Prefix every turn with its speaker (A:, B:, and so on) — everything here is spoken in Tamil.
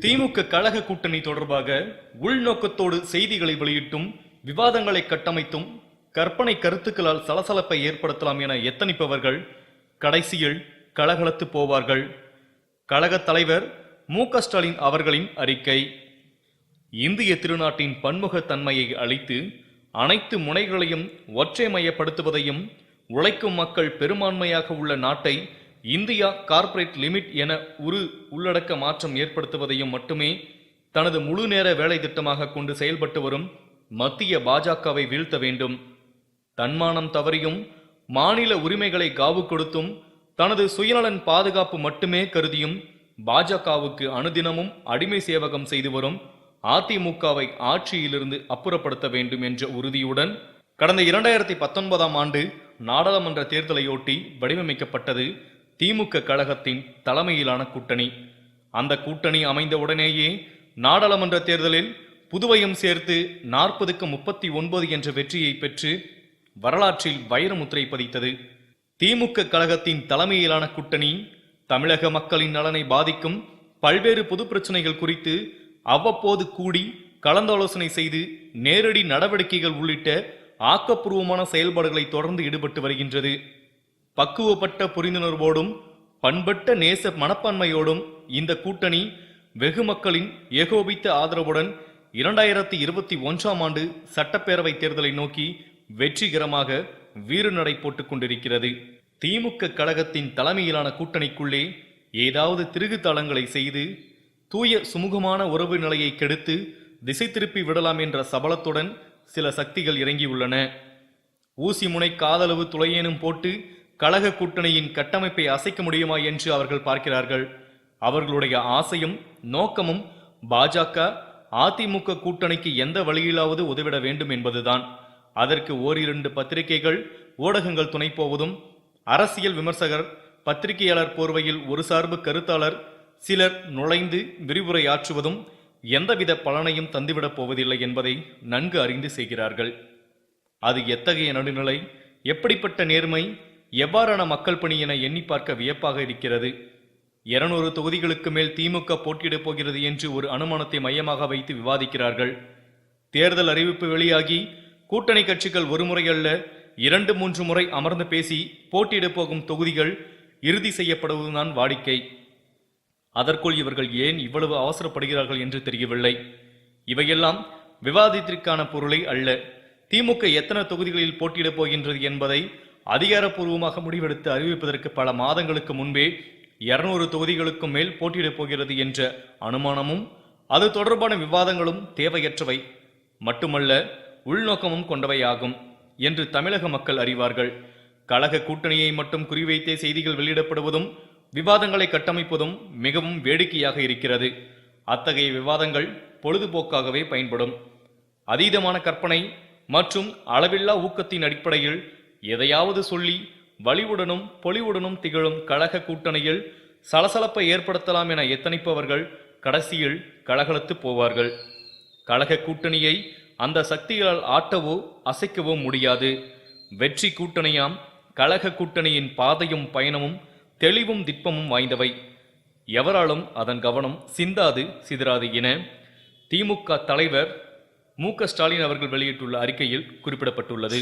A: திமுக கழக கூட்டணி தொடர்பாக உள்நோக்கத்தோடு செய்திகளை வெளியிட்டும் விவாதங்களை கட்டமைத்தும் கற்பனை கருத்துக்களால் சலசலப்பை ஏற்படுத்தலாம் என எத்தனிப்பவர்கள் கடைசியில் கலகலத்து போவார்கள். கழகத் தலைவர் மு ஸ்டாலின் அவர்களின் அறிக்கை. இந்திய திருநாட்டின் பன்முகத்தன்மையை அளித்து அனைத்து முனைகளையும் ஒற்றைமயப்படுத்துவதையும் உழைக்கும் மக்கள் பெரும்பான்மையாக உள்ள நாட்டை இந்தியா கார்ப்பரேட் லிமிட் என ஒரு உள்ளடக்க மாற்றம் ஏற்படுத்துவதையும் மட்டுமே தனது முழு நேர வேலை திட்டமாக கொண்டு செயல்பட்டு வரும் மத்திய பாஜகவை வீழ்த்த வேண்டும். தன்மானம் தவறியும் மாநில உரிமைகளை காவு கொடுத்தும் தனது சுயநலன் பாதுகாப்பு மட்டுமே கருதியும் பாஜகவுக்கு அனுதினமும் அடிமை சேவகம் செய்து வரும் அதிமுகவை ஆட்சியிலிருந்து அப்புறப்படுத்த வேண்டும் என்ற உறுதியுடன் கடந்த இரண்டாயிரத்தி பத்தொன்பதாம் ஆண்டு நாடாளுமன்ற தேர்தலையொட்டி வடிவமைக்கப்பட்டது திமுக கழகத்தின் தலைமையிலான கூட்டணி. அந்த கூட்டணி அமைந்தவுடனேயே நாடாளுமன்ற தேர்தலில் புதுவையும் சேர்த்து நாற்பதுக்கு முப்பத்தி ஒன்பது என்ற வெற்றியை பெற்று வரலாற்றில் வைரமுத்திரை பதித்தது. திமுக கழகத்தின் தலைமையிலான கூட்டணி தமிழக மக்களின் நலனை பாதிக்கும் பல்வேறு பொது பிரச்சனைகள் குறித்து அவ்வப்போது கூடி கலந்தாலோசனை செய்து நேரடி நடவடிக்கைகள் உள்ளிட்ட ஆக்கப்பூர்வமான செயல்பாடுகளை தொடர்ந்து ஈடுபட்டு வருகின்றது. பக்குவப்பட்ட புரிந்துணர்வோடும் பண்பட்ட நேச மனப்பான்மையோடும் இந்த கூட்டணி வெகு மக்களின் ஏகோபித்த ஆதரவுடன் இரண்டாயிரத்தி இருபத்தி ஒன்றாம் ஆண்டு சட்டப்பேரவை தேர்தலை நோக்கி வெற்றிகரமாக வீறுநடை போட்டுக் கொண்டிருக்கிறது. திமுக கழகத்தின் தலைமையிலான கூட்டணிக்குள்ளே ஏதாவது திருகுத்தளங்களை செய்து தூய சுமூகமான உறவு நிலையை கெடுத்து திசை திருப்பி விடலாம் என்ற சபலத்துடன் சில சக்திகள் இறங்கியுள்ளன. ஊசி முனை காதளவு துளையேனும் போட்டு கழக கூட்டணியின் கட்டமைப்பை அசைக்க முடியுமா என்று அவர்கள் பார்க்கிறார்கள். அவர்களுடைய ஆசையும் நோக்கமும் பாஜக அதிமுக கூட்டணிக்கு எந்த வழியிலாவது உதவிட வேண்டும் என்பதுதான். அதற்கு ஓரிரண்டு பத்திரிகைகள் ஊடகங்கள் துணை போவதும் அரசியல் விமர்சகர் பத்திரிகையாளர் போர்வையில் ஒரு சார்பு கருத்தாளர் சிலர் நுழைந்து விரிவுரையாற்றுவதும் எந்தவித பலனையும் தந்துவிடப் போவதில்லை என்பதை நன்கு அறிந்து செய்கிறார்கள். அது எத்தகைய நடுநிலை எப்படிப்பட்ட நேர்மை எவ்வாறான மக்கள் பணி என எண்ணி பார்க்க வியப்பாக இருக்கிறது? இருநூறு தொகுதிகளுக்கு மேல் திமுக போட்டியிடப் போகிறது என்று ஒரு அனுமானத்தை மையமாக வைத்து விவாதிக்கிறார்கள். தேர்தல் அறிவிப்பு வெளியாகி கூட்டணி கட்சிகள் ஒரு முறை அல்ல இரண்டு மூன்று முறை அமர்ந்து பேசி போட்டியிடப் போகும் தொகுதிகள் இறுதி செய்யப்படுவதுதான் வாடிக்கை. அதற்குள் இவர்கள் ஏன் இவ்வளவு அவசரப்படுகிறார்கள் என்று தெரியவில்லை. இவையெல்லாம் விவாதத்திற்கான பொருளை அல்ல. திமுக எத்தனை தொகுதிகளில் போட்டியிடப் போகின்றது என்பதை அதிகாரப்பூர்வமாக முடிவெடுத்து அறிவிப்பதற்கு பல மாதங்களுக்கு முன்பே இருநூறு தொகுதிகளுக்கும் மேல் போட்டியிடப் போகிறது என்ற அனுமானமும் அது தொடர்பான விவாதங்களும் தேவையற்றவை. மட்டுமல்ல உள்நோக்கமும் கொண்டவையாகும் என்று தமிழக மக்கள் அறிவார்கள். கழக கூட்டணியை மட்டும் குறிவைத்தே செய்திகள் வெளியிடப்படுவதும் விவாதங்களை கட்டமைப்பதும் மிகவும் வேடிக்கையாக இருக்கிறது. அத்தகைய விவாதங்கள் பொழுதுபோக்காகவே பயன்படும். அதீதமான கற்பனை மற்றும் அளவில்லா ஊக்கத்தின் அடிப்படையில் எதையாவது சொல்லி வலிவுடனும் பொலிவுடனும் திகழும் கழக கூட்டணியில் சலசலப்பை ஏற்படுத்தலாம் என எத்தனிப்பவர்கள் கடைசியில் கலகலத்து போவார்கள். கழக கூட்டணியை அந்த சக்திகளால் ஆட்டவோ அசைக்கவோ முடியாது. வெற்றி கூட்டணியாம் கழக கூட்டணியின் பாதையும் பயணமும் தெளிவும் திட்பமும் வாய்ந்தவை. எவராலும் அதன் கவனம் சிந்தாது சிதறாது என திமுக தலைவர் மு ஸ்டாலின் அவர்கள் வெளியிட்டுள்ள அறிக்கையில் குறிப்பிடப்பட்டுள்ளது.